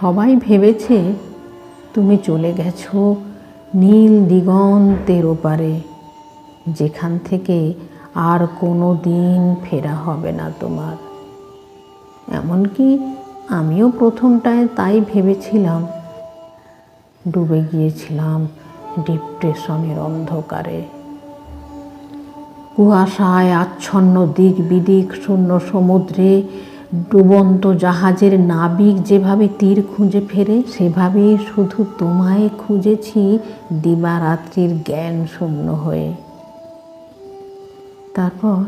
সবাই ভেবেছে তুমি চলে গেছো নীল দিগন্তের ওপারে। যেখান থেকে আর কোনো দিন ফেরা হবে না তোমার। এমনকি আমিও প্রথমটায় তাই ভেবেছিলাম। ডুবে গিয়েছিলাম ডিপ্রেশনের অন্ধকারে। কুয়াশায় আচ্ছন্ন দিক বিদিক শূন্য সমুদ্রে ডুবন্ত জাহাজের নাবিক যেভাবে তীর খুঁজে ফেরে, সেভাবেই শুধু তোমায় খুঁজেছি দিবারাত্রির জ্ঞান শূন্য হয়ে। তারপর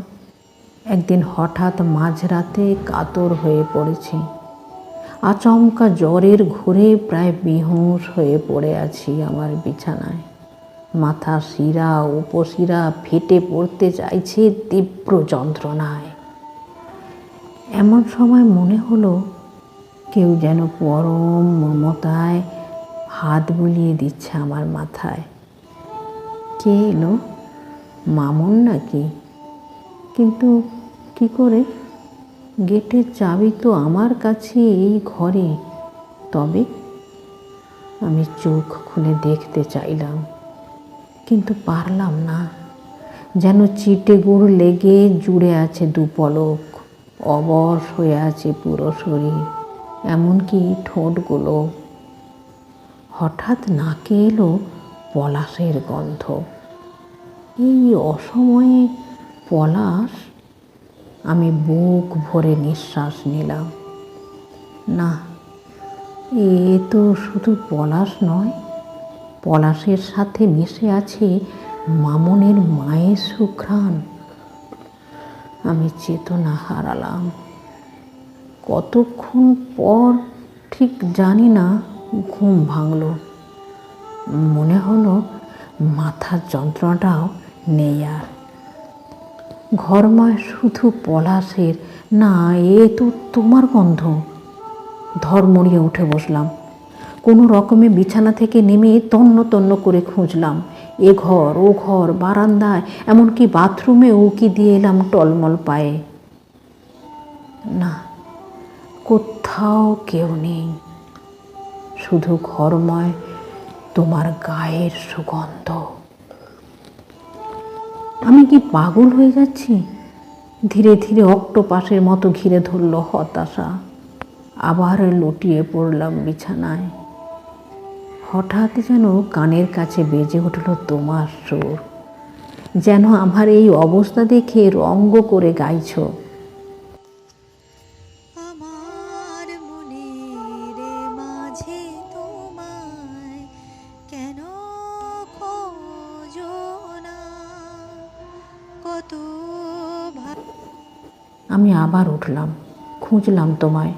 একদিন হঠাৎ মাঝরাতে কাতর হয়ে পড়েছি। আচমকা জ্বরের ঘোরে প্রায় বেহুঁশ হয়ে পড়ে আছি আমার বিছানায়। মাথা শিরা, উপশিরা ফেটে পড়তে চাইছে তীব্র যন্ত্রণায়। এমন সময় মনে হলো কেউ যেন পরম মমতায় হাত বুলিয়ে দিচ্ছে আমার মাথায়। কে এলো? মামুন নাকি? কিন্তু কি করে? গেটের চাবি তো আমার কাছে এই ঘরে। তবে আমি চোখ খুলে দেখতে চাইলাম, কিন্তু পারলাম না। যেন চিটে গুড় লেগে জুড়ে আছে দুপলক অবশ হয়ে আছে পুরো শরীর, এমনকি ঠোঁটগুলো। হঠাৎ নাকে এলো পলাশের গন্ধ। এই অসময়ে পলাশ, আমি বুক ভরে নিঃশ্বাস নিলাম। না, এ তো শুধু পলাশ নয়, পলাশের সাথে মিশে আছে মামনের মায়ের সুঘ্রাণ। আমি চেতনা হারালাম। কতক্ষণ পর ঠিক জানি না ঘুম ভাঙল। মনে হলো মাথার যন্ত্রণাটাও নেই আর। ঘরময় শুধু পলাশের, না, এ তো তোমার গন্ধ। ধর্মড়িয়ে উঠে বসলাম। কোনো রকমে বিছানা থেকে নেমে তন্ন তন্ন করে খুঁজলাম। এ ঘর, ও ঘর, বারান্দায়, এমনকি বাথরুমে উকি দিয়ে এলাম টলমল পায়ে। না, কোথাও কেউ নেই, শুধু ঘরময় তোমার গায়ের সুগন্ধ। আমি কি পাগল হয়ে যাচ্ছি? ধীরে ধীরে অক্টোপাসের মতো ঘিরে ধরল হতাশা। আবার লুটিয়ে পড়লাম বিছানায়। হঠাৎ যেন কানের কাছে বেজে উঠল তোমার সুর। যেন আমার এই অবস্থা দেখে রঙ্গ করে গাইছো। আমার মনের মাঝে তোমায় কেন খোঁজো না? কত ভা- আমি আবার উঠলাম খুঁজলাম তোমায়।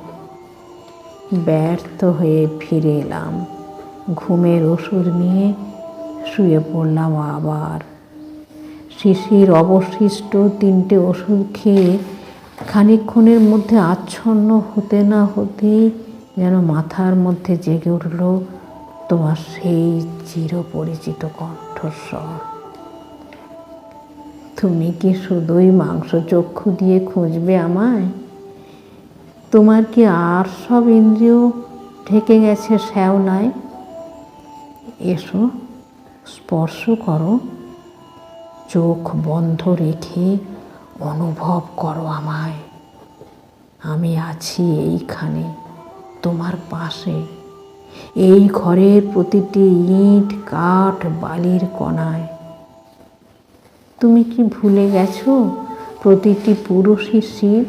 ব্যর্থ হয়ে ফিরে এলাম। ঘুমের ওষুধ নিয়ে শুয়ে পড়লাম আবার। শিশির অবশিষ্ট তিনটে ওষুধ খেয়ে খানিকক্ষণের মধ্যে আচ্ছন্ন হতে না হতেই যেন মাথার মধ্যে জেগে উঠল তোমার সেই চিরপরিচিত কণ্ঠস্বর। তুমি কি শুধুই মাংস চক্ষু দিয়ে খুঁজবে আমায়? তোমার কি আর সব ইন্দ্রিয় ঢেকে গেছে শ্যাওলায়? এসো, স্পর্শ করো, চোখ বন্ধ রেখে অনুভব করো আমায়। আমি আছি এইখানে, তোমার পাশে। এই ঘরের প্রতিটি ইট, কাঠ, বালির কণায়। তুমি কি ভুলে গেছো? প্রতিটি পুরুষই শিব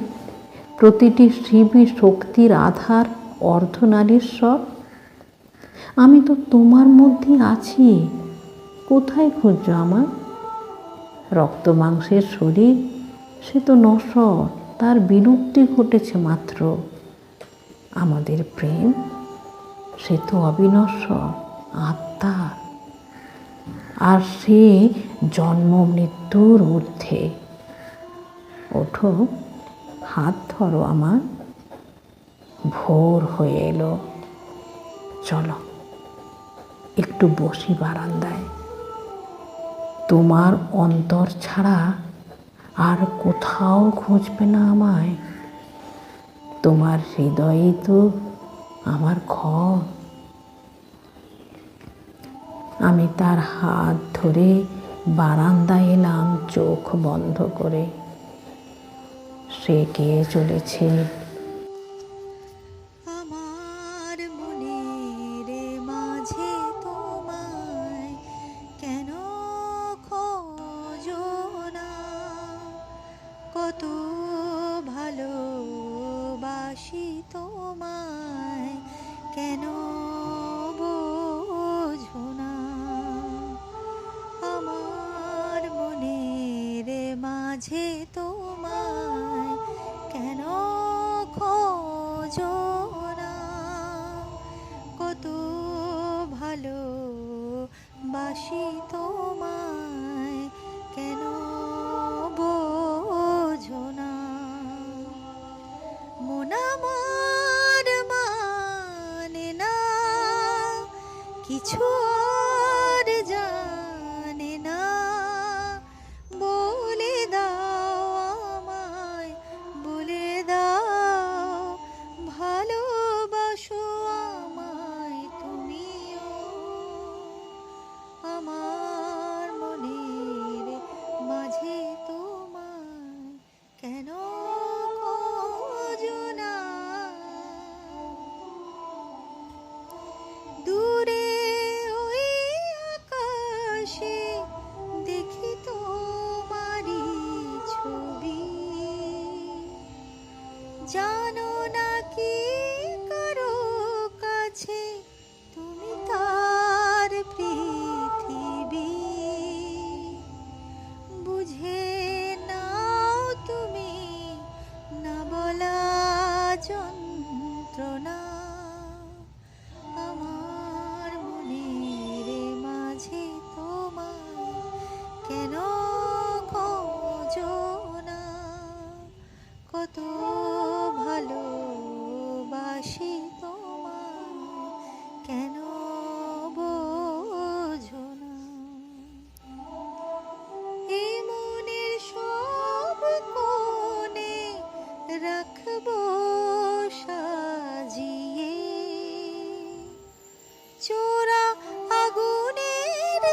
প্রতিটি শিবই শক্তির আধার, অর্ধনারীর অর্ধনারীশ্বর আমি তো তোমার মধ্যে আছি। কোথায় খুঁজছো আমার? রক্ত মাংসের শরীর, সে তো নশ্বর, তার বিলুপ্তি ঘটেছে মাত্র। আমাদের প্রেম, সে তো অবিনশ্বর, আত্মা। আর সে জন্ম মৃত্যুর ঊর্ধ্বে। ওঠো, হাত ধরো আমার। ভোর হয়ে এলো। চলো। একটু বসি বারান্দায়। তোমার অন্তর ছাড়া আর কোথাও খুঁজবে না আমায়। তোমার হৃদয়ে তো আমার ঘর। আমি তার হাত ধরে বারান্দায় এলাম চোখ বন্ধ করে। সে গিয়ে চলেছে? তোমায় কেন বোঝো না? আমার মনের মাঝে তোমায় কেন খোঁজো না? কত ভালো বাসি তোমায়। কিছু আর জানে না। বলে দাও আমায় বলে দাও ভালোবাসো আমায় তুমিও। আমার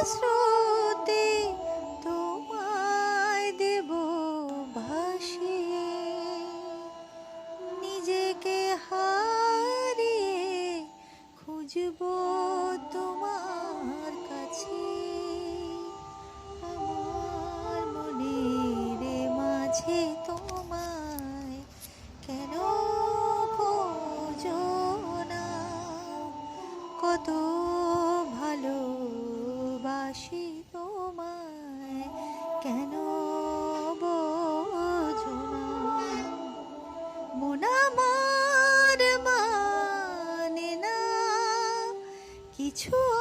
Jesús. কিছু